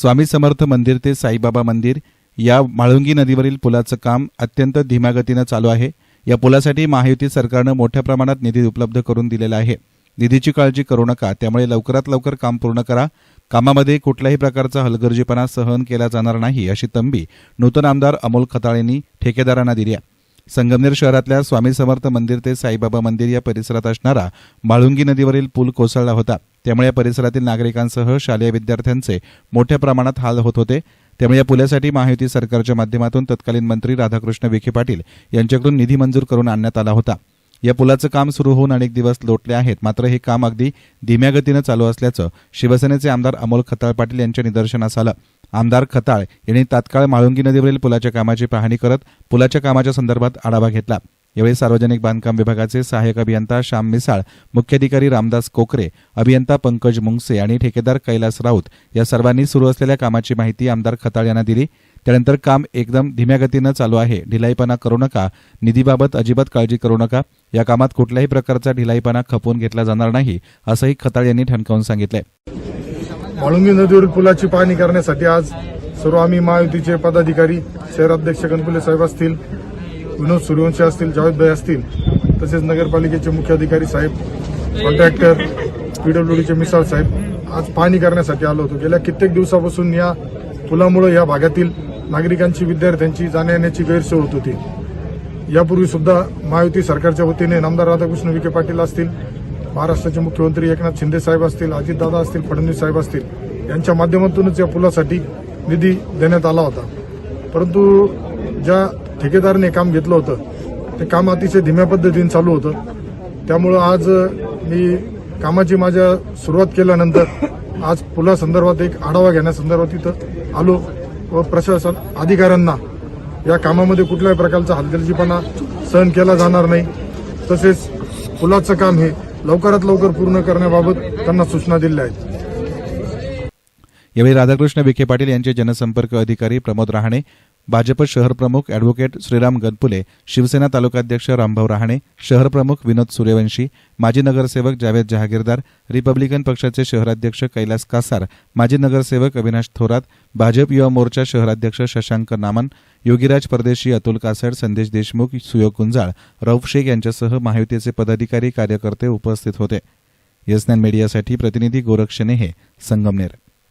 स्वामी समर्थ मंदिर ते साईबाबा मंदिर या म्हाळुंगी नदीवरील पुलाचं काम अत्यंत धीमागतीनं चालू आहे. या पुलासाठी महायुती सरकारनं मोठ्या प्रमाणात निधी उपलब्ध करून दिलेला आहे. निधीची काळजी करू नका त्यामुळे लवकरात लवकर काम पूर्ण करा. कामामध्ये कुठल्याही प्रकारचा हलगर्जीपणा सहन केला जाणार नाही अशी तंबी नूतन आमदार अमोल खताळेंनी ठेकेदारांना दिली आहे. संगमनेर शहरातल्या स्वामी समर्थ मंदिर ते साईबाबा मंदिर या परिसरात असणारा म्हाळुंगी नदीवरील पूल कोसळला होता. त्यामुळे या परिसरातील नागरिकांसह शालेय विद्यार्थ्यांचे मोठ्या प्रमाणात हाल होत होते. त्यामुळे या पुलासाठी महायुती सरकारच्या माध्यमातून तत्कालीन मंत्री राधाकृष्ण विखे पाटील यांच्याकडून निधी मंजूर करून आणण्यात आला होता. या पुलाचं काम सुरू होऊन अनेक दिवस लोटले आहेत. मात्र हे काम अगदी धीम्या गतीनं चालू असल्याचं शिवसेनेचे आमदार अमोल खताळ पाटील यांच्या निदर्शनास आलं. आमदार खताळ यांनी तात्काळ माळुंगी नदीवरील पुलाच्या कामाची पाहणी करत पुलाच्या कामाच्या संदर्भात आढावा घेतला. यावेळी सार्वजनिक बांधकाम विभागाचे सहाय्यक अभियंता श्याम मिसाळ मुख्याधिकारी रामदास कोकरे अभियंता पंकज मुंगसे आणि ठेकेदार कैलास राऊत या सर्वांनी सुरू असलेल्या कामाची माहिती आमदार खताळ यांना दिली. त्यानंतर काम एकदम धीम्या गतीनं चालू आहे. ढिलाईपणा करू नका. निधीबाबत अजिबात काळजी करू नका. या कामात कुठल्याही प्रकारचा ढिलाईपणा खपवून घेतला जाणार नाही असंही खताळ यांनी ठणकावून सांगितलं म्हाळुंगी नदीवरील पुलाची पाहणी करण्यासाठी आज सर्व आम्ही महायुतीचे पदाधिकारी शहराध्यक्ष गणपले साहेब असतील विनोद सूर्यवंशी असतील जावेदभाई असतील तसेच नगरपालिकेचे मुख्य अधिकारी साहेब कॉन्ट्रॅक्टर पीडब्ल्यूडीचे मिसाळ साहेब आज पाहणी करण्यासाठी आलो होतो. गेल्या कित्येक दिवसापासून या पुलामुळे या भागातील नागरिकांची विद्यार्थ्यांची जाण्या येण्याची गैरसोय होत होती. यापूर्वी सुद्धा महायुती सरकारच्या वतीने नामदार राधाकृष्ण विखे पाटील असतील महाराष्ट्राचे मुख्यमंत्री एकनाथ शिंदे साहेब असतील अजितदादा असतील फडणवीस साहेब असतील यांच्या माध्यमातूनच या पुलासाठी निधी देण्यात आला होता. परंतु ज्या ठेकेदाराने काम घेतलं होतं. ते काम अतिशय धीम्या पद्धतीने चालू होतं. त्यामुळं आज मी कामाची माझ्या सुरुवात केल्यानंतर आज पुलासंदर्भात एक आढावा घेण्यासंदर्भात इथं आलो व प्रशासन अधिकाऱ्यांना या कामामध्ये कुठल्याही प्रकारचा हलगर्जीपणा सहन केला जाणार नाही. तसेच पुलाचं काम हे लवकरात लवकर पूर्ण करण्याबाबत त्यांना सूचना दिल्या आहेत. यावेळी राधाकृष्ण विखे पाटील यांचे जनसंपर्क अधिकारी प्रमोद रहाणे भाजप शहर प्रमुख अॅडव्होकेट श्रीराम गनपुले शिवसेना तालुकाध्यक्ष रामभाऊ रहाणे शहरप्रमुख विनोद सूर्यवंशी माजी नगरसेवक जावेद जहागीरदार रिपब्लिकन पक्षाचे शहराध्यक्ष कैलास कासार माजी नगरसेवक अविनाश थोरात भाजप युवा मोर्चा शहराध्यक्ष शशांक नामन योगीराज परदेशी अतुल कासड संदेश देशमुख सुयोग गुंजाळ रौफ शेख यांच्यासह महायुतीचे पदाधिकारी कार्यकर्ते उपस्थित होते. येस मीडियासाठी प्रतिनिधी गोरक्ष नेहे संगमनेर.